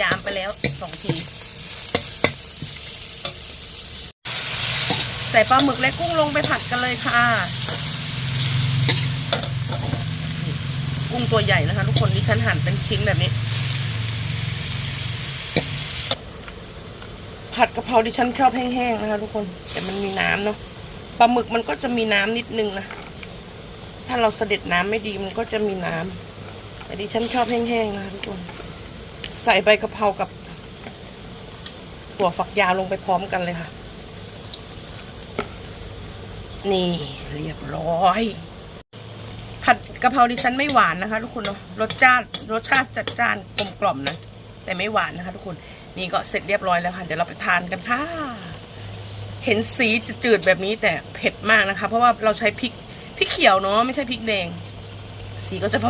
จามไปแล้วสองที ใส่ปลาหมึกและกุ้งลงไปผัดกันเลยค่ะ กุ้งตัวใหญ่นะคะ ทุกคนที่ฉันหั่นเป็นชิ้นแบบนี้ ผัดกะเพราดิฉันชอบแห้งๆนะคะ ทุกคน แต่มันมีน้ำเนาะปลาหมึกมันก็จะมีน้ำนิดนึงนะ ถ้าเราเสด็จน้ำไม่ดีมันก็จะมีน้ำ แต่ดิฉันชอบแห้งๆนะคะทุกคน ใส่ใบกะเพรากับหัวฝักยาวลงไปพร้อมกันเลยค่ะ นี่เรียบร้อย ผัดกะเพราดิฉันไม่หวานนะคะ ทุกคนเนาะรสชาติรสชาติจัดจ้านกลมกล่อมนะแต่ไม่หวานนะคะ ทุกคนนี่ก็เสร็จเรียบร้อยแล้วค่ะ เดี๋ยวเราไปทานกันค่ะ เห็นสีจืดๆแบบนี้แต่เผ็ดมากนะคะ เพราะว่าเราใช้พริกพริกเขียวเนาะไม่ใช่พริกแดง สีก็จะ